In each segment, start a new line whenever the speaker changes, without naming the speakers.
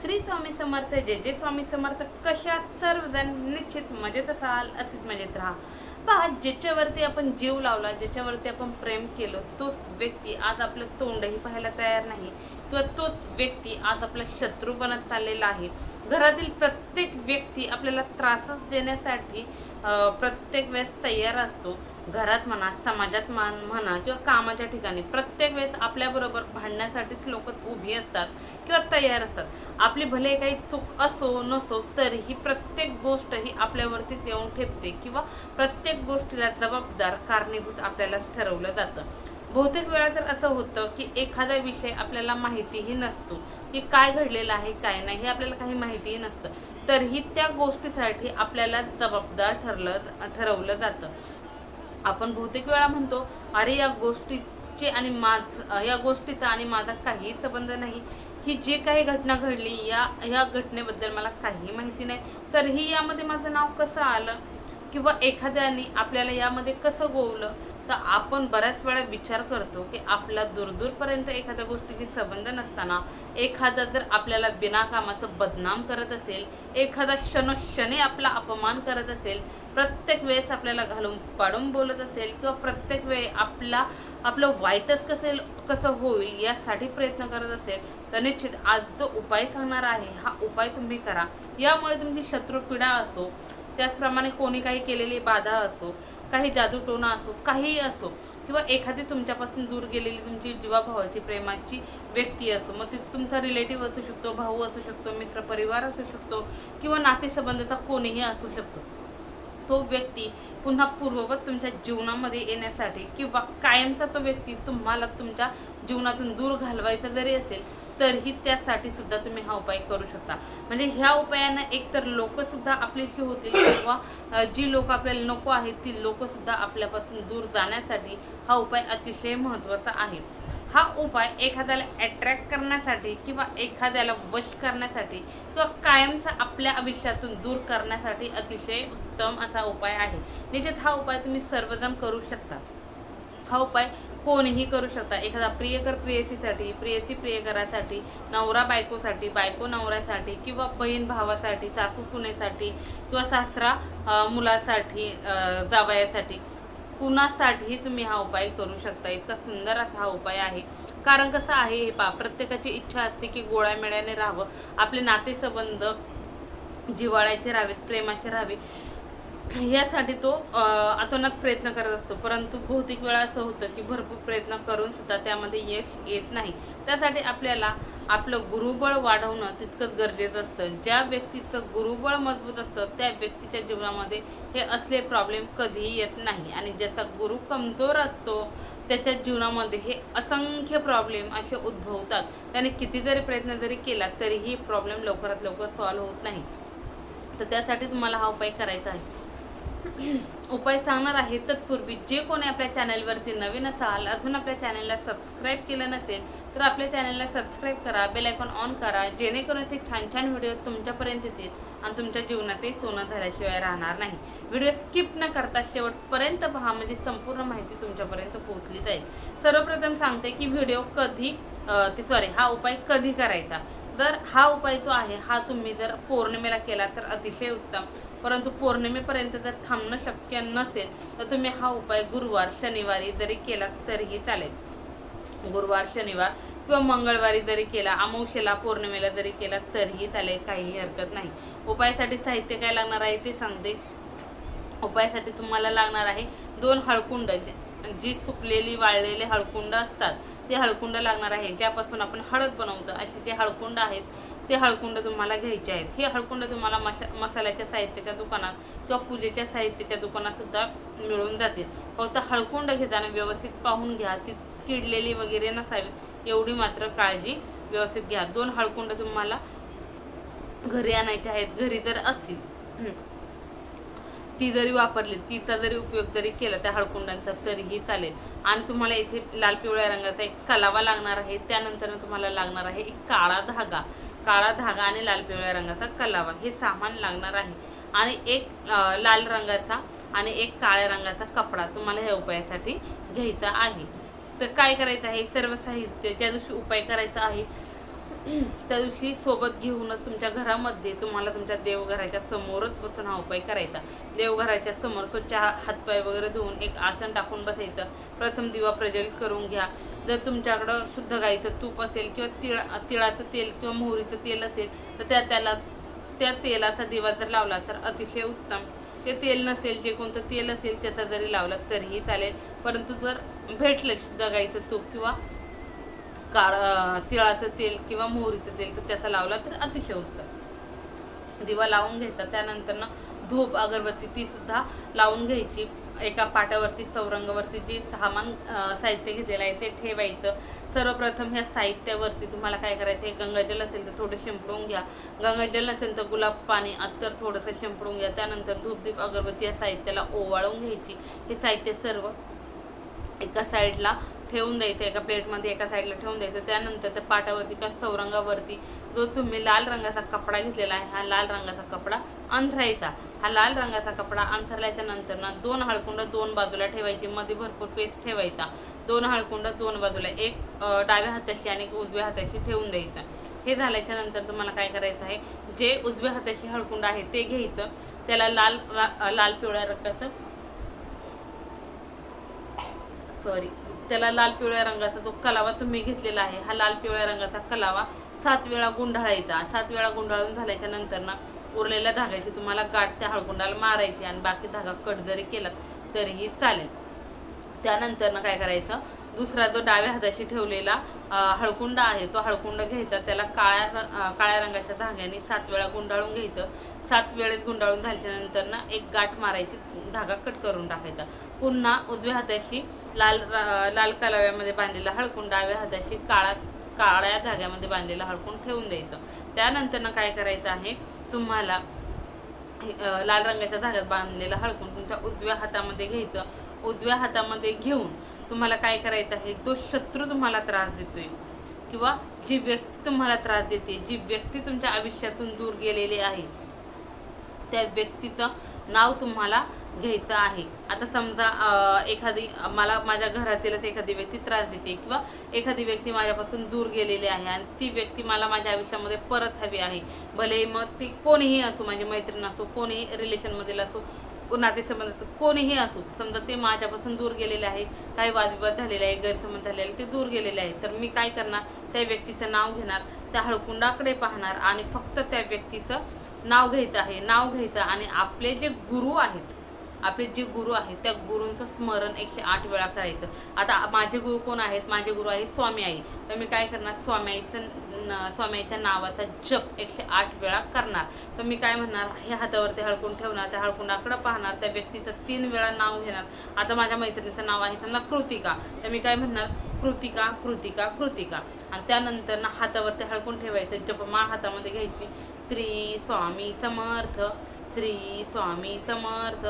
श्री स्वामी समर्थ जे जे स्वामी समर्थ. कशा सर्वजण निश्चित मजेत असाल असेच मजेत राहा. पहा ज्याच्यावरती आपण जीव लावला ज्याच्यावरती आपण प्रेम केलं तोच व्यक्ती आज आपलं तोंडही पाहायला तयार नाही. किंवा तोच व्यक्ती आज आपला शत्रू बनत चाललेला आहे. घरातील प्रत्येक व्यक्ती आपल्याला त्रासच देण्यासाठी प्रत्येक वेळेस तयार असतो. घरात म्हणा समाजात मान म्हणा किंवा कामाच्या ठिकाणी प्रत्येक वेळेस आपल्याबरोबर भांडण्यासाठीच लोक उभी असतात किंवा तयार असतात. आपली भले काही चूक असो नसो तरीही प्रत्येक गोष्ट ही आपल्यावरतीच येऊन ठेपते किंवा प्रत्येक गोष्टीला जबाबदार कारणीभूत आपल्यालाच ठरवलं जातं. बहुतेक वेळा तर असं होतं की एखादा विषय आपल्याला माहितीही नसतो की काय घडलेलं आहे काय नाही हे आपल्याला काही माहितीही नसतं. तरीही त्या गोष्टीसाठी आपल्याला जबाबदार ठरलं ठरवलं जातं. आपण बहुतेक वेळा म्हणतो अरे या गोष्टीचे आणि माझ या गोष्टीचा आणि माझा काहीही संबंध नाही. ही जी काही घटना घडली या ह्या घटनेबद्दल मला काही माहिती नाही. तरीही यामध्ये माझं नाव कसं आलं? किंवा एखाद्याने आपल्याला यामध्ये कसं गोवलं तर आपण बऱ्याच वेळा विचार करतो की आपला दूरदूरपर्यंत एखाद्या गोष्टीशी संबंध नसताना एखादा जर आपल्याला बिनाकामाचं बदनाम करत असेल एखादा क्षणोक्षणी आपला अपमान करत असेल प्रत्येक वेळेस आपल्याला घालून पाडून बोलत असेल किंवा प्रत्येक वेळी आपला आपलं वाईटच कसेल कसं होईल यासाठी प्रयत्न करत असेल तर निश्चित आज जो उपाय सांगणार आहे हा उपाय तुम्ही करा. यामुळे तुमची शत्रुपीडा असो त्याचप्रमाणे कोणी काही केलेली बाधा असो काही जादूटोणा असो काहीही असो किंवा एखादी तुमच्यापासून दूर गेलेली तुमची जीवाभावाची प्रेमाची व्यक्ती असो मग ती तुमचा रिलेटिव्ह असू शकतो भाऊ असू शकतो मित्र परिवार असू शकतो किंवा नातेसंबंधाचा कोणीही असू शकतो. तो व्यक्ती पुन्हा पूर्ववत तुमच्या जीवनामध्ये येण्यासाठी किंवा कायमचा तो व्यक्ती तुम्हाला तुमच्या जीवनातून दूर घालवायचा जरी असेल तरीही त्यासाठी सुद्धा तुम्ही हा उपाय करू शकता. म्हणजे ह्या उपायानं एकतर लोक सुद्धा आपल्याशी होतील किंवा जी लोक आपल्याला नको आहेत ती लोक सुद्धा आपल्यापासून दूर जाण्यासाठी हा उपाय अतिशय महत्त्वाचा आहे. हा उपाय एखाद्याला अट्रॅक्ट करण्यासाठी किंवा एखाद्याला वश करण्यासाठी किंवा कायमचा आपल्या आयुष्यातून दूर करण्यासाठी अतिशय उत्तम असा उपाय आहे. निश्चित हा उपाय तुम्ही सर्वजण करू शकता. हा उपाय कोणीही करू शकता. एखादा प्रियकर प्रेयसीसाठी प्रेयसी प्रियकरासाठी नवरा बायकोसाठी बायको नवऱ्यासाठी किंवा बहीण भावासाठी सासू सुनेसाठी किंवा सासरा मुलासाठी जावयासाठी कुणासाठीही तुम्ही हा उपाय करू शकता. इतका सुंदर असा हा उपाय आहे. कारण कसं आहे हे पा प्रत्येकाची इच्छा असते की गोळ्यामेळ्याने राहावं. आपले नातेसंबंध जिव्हाळ्याचे राहावेत प्रेमाचे राहावे. यासाठी तो अतोनात प्रयत्न करत असतो. परंतु बहुतेक वेळा असं होतं की भरपूर प्रयत्न करून सुद्धा त्यामध्ये यश येत नाही. त्यासाठी आपल्याला आपलं गुरुबळ वाढवणं तितकंच गरजेचं असतं. ज्या व्यक्तीचं गुरुबळ मजबूत असतं त्या व्यक्तीच्या जीवनामध्ये हे असले प्रॉब्लेम कधीही येत नाही. आणि ज्याचा गुरु कमजोर असतो त्याच्या जीवनामध्ये हे असंख्य प्रॉब्लेम असे उद्भवतात. त्याने किती जरी प्रयत्न जरी केला तरीही प्रॉब्लेम लवकरात लवकर सॉल्व्ह होत नाही. तर त्यासाठी तुम्हाला हा उपाय करायचा आहे. उपाय सांगणार आहे. तत्पूर्वी जे कोणी आपल्या चॅनलवरती नवीन असाल अजून आपल्या चॅनलला सबस्क्राईब केलं नसेल तर आपल्या चॅनलला सबस्क्राईब करा बेल आयकॉन ऑन करा जेणेकरून असे छान छान व्हिडिओ तुमच्यापर्यंत येतील आणि तुमच्या जीवनातही सोनं झाल्याशिवाय राहणार नाही. व्हिडिओ स्किप न करता शेवटपर्यंत पहा म्हणजे संपूर्ण माहिती तुमच्यापर्यंत पोहोचली जाईल. सर्वप्रथम सांगते की व्हिडिओ कधी ते सॉरी हा उपाय कधी करायचा? जर हा उपाय जो आहे हा तुम्ही जर पौर्णिमेला केला तर अतिशय उत्तम. परंतु पौर्णिमेपर्यंत जर थांबणं शक्य नसेल तर तुम्ही हा उपाय गुरुवार शनिवारी जरी केला तरीही चालेल. गुरुवार शनिवार किंवा मंगळवारी जरी केला अमावशेला पौर्णिमेला जरी केला तरीही चालेल काहीही हरकत नाही. उपायासाठी साहित्य काय लागणार आहे ते सांगते. उपायासाठी तुम्हाला लागणार आहे दोन हळकुंड जी सुकलेली वाळलेले हळकुंड असतात ते हळकुंड लागणार आहे ज्यापासून आपण हळद बनवतो. असे जे हळकुंड आहेत ते हळकुंड तुम्हाला घ्यायचे आहेत. हे हळकुंड तुम्हाला मशा मसाल्याच्या साहित्याच्या दुकानात किंवा पूजेच्या साहित्याच्या दुकानातसुद्धा मिळून जातील. फक्त हळकुंड घेताना व्यवस्थित पाहून घ्या. ती किडलेली वगैरे नसावीत एवढी मात्र काळजी व्यवस्थित घ्या. दोन हळकुंड तुम्हाला घरी आणायचे आहेत. घरी जर असतील ती जरी वापरली तिचा जरी उपयोग जरी केला त्या हळकुंडांचा तरीही चालेल. आणि तुम्हाला इथे लाल पिवळ्या रंगाचा एक कलावा लागणार आहे. त्यानंतर तुम्हाला लागणार आहे एक काळा धागा. काळा धागा आणि लाल पिवळ्या रंगाचा कलावा. हे सामान लागणार आहे. आणि एक लाल रंगाचा आणि एक काळ्या रंगाचा कपडा तुम्हाला ह्या उपायासाठी घ्यायचा आहे. तर काय करायचं आहे? सर्व साहित्य ज्या दिवशी उपाय करायचा आहे त्या दिवशी सोबत घेऊनच तुमच्या घरामध्ये तुम्हाला तुमच्या देवघराच्या समोरच बसून हा उपाय करायचा. देवघराच्या समोर स्वच्छ हा- हातपाय वगैरे धुवून एक आसन टाकून बसायचं. प्रथम दिवा प्रज्वलित करून घ्या. जर तुमच्याकडं शुद्ध गाईचं तूप असेल किंवा तिळ तिळाचं तेल किंवा मोहरीचं तेल असेल तर त्या त्याला त्या तेलाचा दिवा जर लावला तर अतिशय उत्तम. ते तेल नसेल जे कोणतं तेल असेल त्याचा जरी लावला तरीही चालेल. परंतु जर भेटलं शुद्ध गाईचं तूप किंवा काळ तिळाचं तेल किंवा मोहरीचं तेल तर त्याचा लावला तर अतिशय उत्तम. दिवा लावून घ्यायचा. त्यानंतरनं धूप अगरबत्ती ती सुद्धा लावून घ्यायची. एका पाटावरती चौरंगावरती जे सामान साहित्य घेतलेलं आहे ते ठेवायचं. सर्वप्रथम ह्या साहित्यावरती तुम्हाला काय करायचं? आहे गंगाजल असेल तर थोडं शिंपडून घ्या. गंगाजल नसेल तर गुलाब पाणी अत्तर थोडंसं शिंपडून घ्या. त्यानंतर धूप दीप अगरबत्ती या साहित्याला ओवाळून घ्यायची. हे साहित्य सर्व एका साईडला ठेवून द्यायचं एका प्लेटमध्ये एका साईडला ठेवून द्यायचं. त्यानंतर त्या पाटावरती किंवा चौरंगावरती जो तुम्ही लाल रंगाचा कपडा घेतलेला आहे हा लाल रंगाचा कपडा अंथरायचा. हा लाल रंगाचा कपडा अंथरल्याच्या नंतर ना दोन हळकुंड दोन बाजूला ठेवायची. मध्ये भरपूर पेस्ट ठेवायचा. दोन हळकुंड दोन बाजूला एक डाव्या हाताशी आणि एक उजव्या हाताशी ठेवून द्यायचं. हे झाल्याच्यानंतर तुम्हाला काय करायचं आहे जे उजव्या हाताशी हळकुंड आहे ते घ्यायचं. त्याला लाल लाल पिवळ्या रंगाचं सॉरी त्याला लाल पिवळ्या रंगाचा जो कलावा तुम्ही घेतलेला आहे हा लाल पिवळ्या रंगाचा कलावा सात वेळा गुंढाळायचा सात वेळा गुंढाळून झाल्याच्यानंतर ना उरलेल्या धाग्याची तुम्हाला गाठ त्या हळकुंडाला मारायची आणि बाकी धागा कट जरी केला तरीही चालेल. त्यानंतर ना काय करायचं? दुसरा जो डाव्या हाताशी ठेवलेला हळकुंडा हळकुंड आहे तो हळकुंड घ्यायचा. त्याला काळ्या काळ्या रंगाच्या धाग्याने सात वेळा गुंडाळून घ्यायचं. सात वेळेस गुंडाळून झाल्याच्यानंतर ना एक गाठ मारायची धागा कट करून टाकायचा. पुन्हा उजव्या हाताशी लाल र- लाल कलाव्यामध्ये बांधलेला हळकुंड डाव्या हाताशी काळा काळ्या धाग्यामध्ये बांधलेला हळकून ठेवून द्यायचं. त्यानंतर ना काय करायचं आहे तुम्हाला हे, लाल रंगाच्या धाग्यात बांधलेला हळकून तुमच्या उजव्या हातामध्ये घ्यायचं. उजव्या हातामध्ये घेऊन तुम्हाला काय करायचं आहे? जो शत्रू तुम्हाला त्रास देतोय किंवा जी व्यक्ती तुम्हाला त्रास देते जी व्यक्ती तुमच्या आयुष्यातून दूर गेलेली आहे त्या व्यक्तीचं नाव तुम्हाला घ्यायचं आहे. आता समजा एखादी मला माझ्या घरातीलच एखादी व्यक्ती त्रास देते किंवा एखादी व्यक्ती माझ्यापासून दूर गेलेली आहे आणि ती व्यक्ती मला माझ्या आयुष्यामध्ये परत हवी आहे. भले मग ती कोणीही असो माझी मैत्रीण असो कोणीही रिलेशनमधील असो नातेसंबंध कोणीही असो समजा ते माझ्यापासून दूर गेलेले आहे काही वादविवाद झालेले आहे गैरसमज झालेले आहे, ते दूर गेलेले आहे तर मी काय करणार? त्या व्यक्तीचं नाव घेणार त्या हळकुंडाकडे पाहणार आणि फक्त त्या व्यक्तीचं नाव घ्यायचं आहे नाव घ्यायचं आणि आपले जे गुरु आहेत आपले जे गुरु आहेत त्या गुरूंचं स्मरण एकशे आठ वेळा करायचं. आता माझे गुरु कोण आहेत? माझे गुरु आहे स्वामी आई. तर मी काय करणार? स्वामी आईचं स्वामी आईच्या नावाचा जप एकशे आठ वेळा करणार. तर मी काय म्हणणार? हे हातावरती हळकून ठेवणार त्या हळकुंडाकडं पाहणार त्या व्यक्तीचं तीन वेळा नाव घेणार. आता माझ्या मैत्रिणीचं नाव आहे समजा कृतिका. तर मी काय म्हणणार? कृतिका कृतिका कृतिका. आणि त्यानंतर ना हातावरती हळकून ठेवायचं जपमाळ हातामध्ये घ्यायची. श्री स्वामी समर्थ श्री स्वामी समर्थ.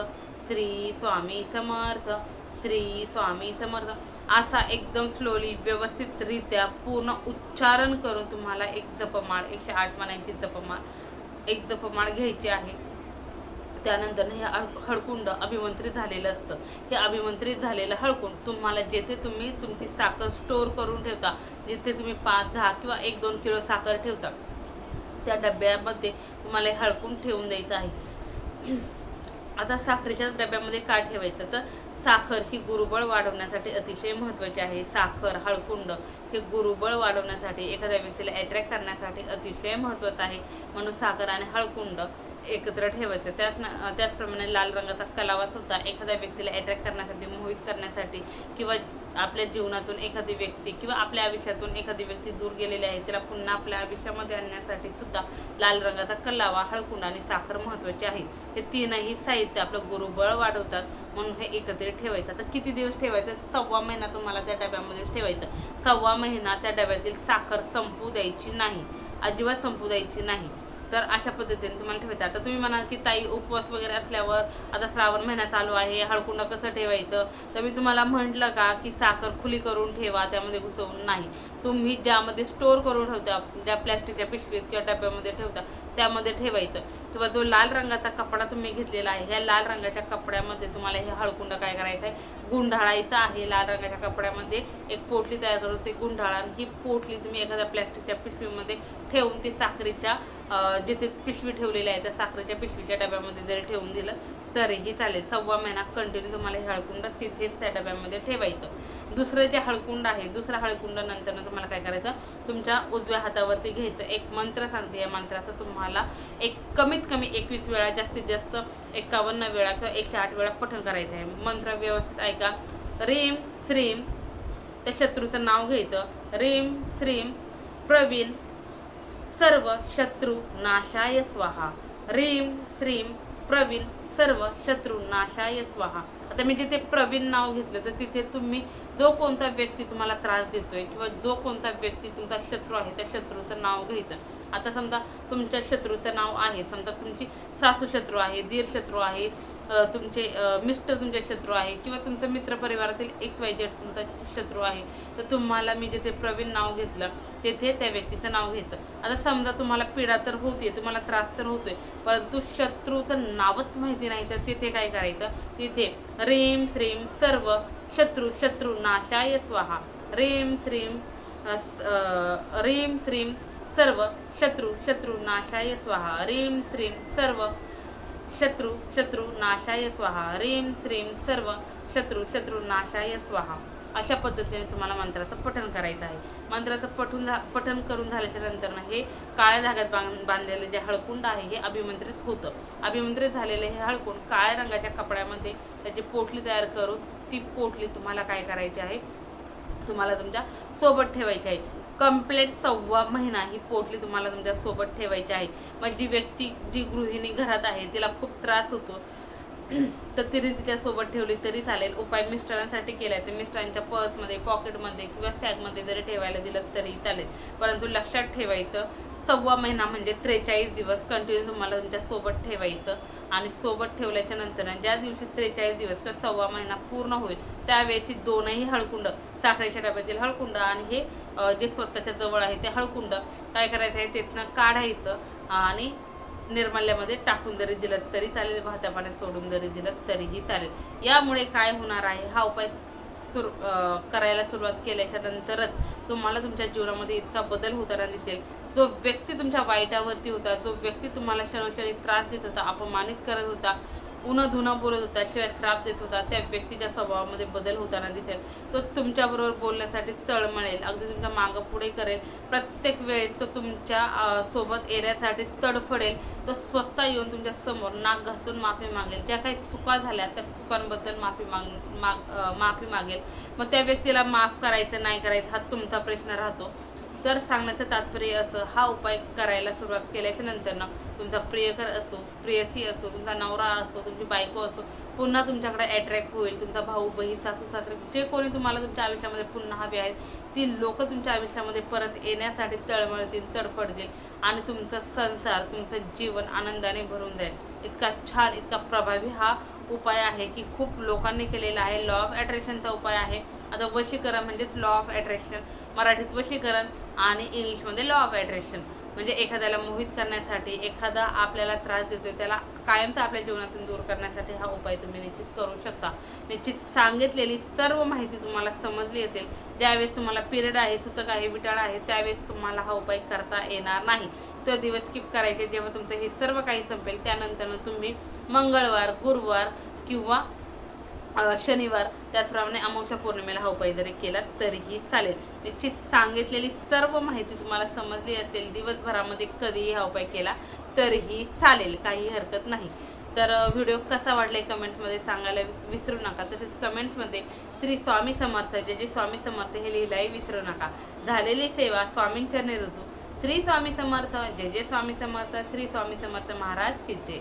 श्री स्वामी समर्थ श्री स्वामी समर्थ. असा एकदम स्लोली व्यवस्थितरित्या पूर्ण उच्चारण करून तुम्हाला एक जपमाळ एकशे आठ मानांची जपमाळ एक जपमाळ घ्यायची आहे. त्यानंतर हे हळकुंड अभिमंत्रित झालेलं असतं. हे अभिमंत्रित झालेलं हळकुंड तुम्हाला जेथे तुम्ही तुमची साखर स्टोअर करून ठेवता जिथे तुम्ही पाच दहा किंवा एक दोन किलो साखर ठेवता त्या डब्यामध्ये तुम्हाला हे हळकून ठेवून द्यायचं आहे. आता साखरेच्या डब्यामध्ये का ठेवायचं? तर साखर ही गुरुबळ वाढवण्यासाठी अतिशय महत्त्वाची आहे. साखर हळकुंड हे गुरुबळ वाढवण्यासाठी एखाद्या व्यक्तीला अट्रॅक्ट करण्यासाठी अतिशय महत्त्वाचं आहे. म्हणून साखर आणि हळकुंड एकत्र ठेवायचं. त्याच ना त्याचप्रमाणे लाल रंगाचा कलावा सुद्धा एखाद्या व्यक्तीला अट्रॅक्ट करण्यासाठी मोहित करण्यासाठी किंवा आपल्या जीवनातून एखादी व्यक्ती किंवा आपल्या आयुष्यातून एखादी व्यक्ती दूर गेलेली आहे तिला पुन्हा आपल्या आयुष्यामध्ये आणण्यासाठी सुद्धा लाल रंगाचा कल्लावा हळकुंड आणि साखर महत्त्वाचे आहे. हे तीनही साहित्य आपलं गुरुबळ वाढवतात म्हणून हे एकत्रित ठेवायचं. आता किती दिवस ठेवायचं? सव्वा महिना तुम्हाला त्या डब्यामध्येच ठेवायचं. सव्वा महिना त्या डब्यातील साखर संपू द्यायची नाही. अजिबात संपू द्यायची नाही. तर अशा पद्धतीने तुम्हाला ठेवायचं. आता तुम्ही म्हणाल की ताई उपवास वगैरे असल्यावर आता श्रावण महिना चालू आहे हळकुंड कसं ठेवायचं? तर मी तुम्हाला म्हटलं का की साखर खुली करून ठेवा त्यामध्ये घुसवून नाही. तुम्ही ज्यामध्ये स्टोअर करून ठेवता ज्या प्लॅस्टिकच्या पिशवीत किंवा डब्यामध्ये ठेवता त्यामध्ये ठेवायचं. किंवा जो लाल रंगाचा कपडा तुम्ही घेतलेला आहे ह्या लाल रंगाच्या कपड्यामध्ये तुम्हाला हे हळकुंड काय करायचं आहे? गुंढाळायचं आहे. लाल रंगाच्या कपड्यामध्ये एक पोटली तयार करून ते गुंढाळा आणि ही पोटली तुम्ही एखाद्या प्लॅस्टिकच्या पिशवीमध्ये ठेवून ती साखरेच्या जिथे पिशवी ठेवलेली आहे त्या साखरेच्या पिशवीच्या डब्यामध्ये जरी ठेवून दिलं तरीही चालेल. सव्वा महिना कंटिन्यू तुम्हाला हे हळकुंड तिथेच त्या डब्यामध्ये ठेवायचं. दुसरं जे हळकुंड आहे दुसरा हळकुंड नंतरनं तुम्हाला काय करायचं? तुमच्या उजव्या हातावरती घ्यायचं. एक मंत्र सांगते या मंत्राचं तुम्हाला एक कमीत कमी एकवीस वेळा जास्तीत जास्त एकावन्न वेळा किंवा एकशे आठ वेळा पठण करायचं आहे. मंत्र व्यवस्थित ऐका. रेम श्रीम त्या शत्रूचं नाव घ्यायचं. रेम श्रीम प्रवीण सर्व शत्रू नाशाय स्वाहा. रीम श्रीम प्रवीण सर्व शत्रू नाशाय स्वाहा. आता मी जिथे प्रवीण नाव घेतलं तर तिथे तुम्ही जो कोणता व्यक्ती तुम्हाला त्रास देतोय किंवा जो कोणता व्यक्ती तुमचा शत्रू आहे त्या शत्रूचं नाव घ्यायचं. आता समजा तुमच्या शत्रूचं नाव आहे समजा तुमची सासू शत्रू आहे दीर शत्रू आहे तुमचे मिस्टर तुमचे शत्रू आहे किंवा तुमचं मित्रपरिवारातील एक्स वाय जेड तुमचा शत्रू आहे तर तुम्हाला मी जिथे प्रवीण नाव घेतलं तेथे त्या व्यक्तीचं नाव घ्यायचं. आता समजा तुम्हाला पीडा तर होते तुम्हाला त्रास तर होतोय परंतु शत्रूचं नावच माहिती नाही तर तिथे काय करायचं? तिथे रीम श्रीम सर्व शत्रु शत्रु नाशाय स्वाहा. रीम श्रीम अ, स- श्रीम सर्व शत्रु शत्रु नाशाय स्वाहा. रीम श्रीम सर्व शत्रु शत्रु नाशाय स्वाहा. रीम श्रीम सर्व शत्रु शत्रु नाशाय स्वाहा. अशा पद्धतीने तुम्हाला मंत्राचं पठण करायचं आहे. मंत्राचं पठून झा पठण करून झाल्याच्या नंतरनं हे काळ्या धाग्यात बांध बांधलेलं जे हळकुंड आहे हे अभिमंत्रित होतं. अभिमंत्रित झालेलं हे हळकुंड काळ्या रंगाच्या कपड्यामध्ये त्याची पोटली तयार करून ती पोटली तुम्हाला काय करायची आहे? तुम्हाला तुमच्यासोबत ठेवायची आहे. कंप्लीट सव्वा महिना ही पोटली तुम्हाला तुमच्यासोबत ठेवायची आहे. मग जी व्यक्ती जी गृहिणी घरात आहे तिला खूप त्रास होतो. तर तिने तिच्या सोबत ठेवली तरी चालेल. उपाय मिस्टरांसाठी केला आहे तर मिस्टरांच्या पर्समध्ये पॉकेटमध्ये किंवा सॅगमध्ये जरी ठेवायला दिलं तरी चालेल. परंतु लक्षात ठेवायचं सव्वा महिना म्हणजे त्रेचाळीस दिवस कंटिन्यू तुम्हाला तुमच्यासोबत ठेवायचं आणि सोबत ठेवल्याच्या नंतर ज्या दिवशी त्रेचाळीस दिवस किंवा सव्वा महिना पूर्ण होईल त्यावेळेस दोनही हळकुंड साखरेच्या डब्यातील हळकुंड आणि हे जे स्वतःच्या जवळ आहे ते हळकुंड काय करायचं आहे त्यातनं काढायचं आणि निर्मल्यामध्ये टाकून जरी दिलं तरी चालेल भात्या पाण्यात सोडून जरी दिलं तरीही चालेल. यामुळे काय होणार आहे? हा उपाय सुरू करायला सुरुवात केल्याच्या नंतरच तुम्हाला तुमच्या जीवनामध्ये इतका बदल होताना दिसेल. जो व्यक्ती तुमच्या वाईटावरती होता जो व्यक्ती तुम्हाला क्षणोक्षणी त्रास देत होता अपमानित करत होता उनं धुणं बोलत होता शिवाय श्राप देत होता त्या व्यक्तीच्या स्वभावामध्ये बदल होताना दिसेल. तो तुमच्याबरोबर बोलण्यासाठी तळमळेल अगदी तुमच्या मागं पुढे करेल. प्रत्येक वेळेस तो तुमच्यासोबत येण्यासाठी तडफडेल. तो स्वतः येऊन तुमच्यासमोर नाक घासून माफी मागेल. ज्या काही चुका झाल्या त्या चुकांबद्दल माफी माग माग माफी मागेल. मग त्या व्यक्तीला माफ करायचं नाही करायचं हा तुमचा प्रश्न राहतो. तर सांगण्याचं तात्पर्य असं हा उपाय करायला सुरुवात केल्याच्यानंतर तुमचा प्रियकर असो प्रियसी असो तुमचा नवरा असो तुमची बायको असो पुन्हा तुमच्याकडे अट्रॅक्ट होईल. तुमचा भाऊ बहीण सासू सासरे जे कोणी तुम्हाला तुमच्या आयुष्यामध्ये पुन्हा हवे आहेत ती लोक तुमच्या आयुष्यामध्ये परत येण्यासाठी तळमळतील तडफडतील आणि तुमचा संसार तुमचं जीवन आनंदाने भरून जाईल. इतका छान इतका प्रभावी हा उपाय आहे की खूप लोकांनी केलेला आहे. लॉ ऑफ अट्रॅक्शनचा उपाय आहे. आता वशीकरण म्हणजेच लॉ ऑफ अट्रॅक्शन मराठीत वशीकरण आणि इंग्लिशमध्ये लॉ ऑफ ॲट्रॅक्शन म्हणजे एखाद्याला मोहित करण्यासाठी एखादा आपल्याला त्रास देतोय त्याला कायमचा आपल्या जीवनातून दूर करण्यासाठी हा उपाय तुम्ही निश्चित करू शकता. निश्चित सांगितलेली सर्व माहिती तुम्हाला समजली असेल ज्यावेळेस तुम्हाला पिरियड आहे सुतक आहे विटाळ आहे त्यावेळेस तुम्हाला हा उपाय करता येणार नाही. तो दिवस स्किप करायचे जेव्हा तुमचं हे सर्व काही संपेल त्यानंतरनं तुम्ही मंगळवार गुरुवार किंवा शनिवार त्याचप्रमाणे अमावस्या पौर्णिमेला हा उपाय जरी केला तरीही चालेल. निश्चित सांगितलेली सर्व माहिती तुम्हाला समजली असेल दिवसभरामध्ये कधीही हा उपाय केला तरीही चालेल काही हरकत नाही. तर व्हिडिओ कसा वाटला कमेंट्समध्ये सांगायला विसरू नका. तसेच कमेंट्समध्ये श्री स्वामी समर्थ जे जे स्वामी समर्थ हे लिहिलाही विसरू नका. झालेली सेवा स्वामींच्या निरुजू श्री स्वामी समर्थ जय जय स्वामी समर्थ श्री स्वामी समर्थ महाराज की जय.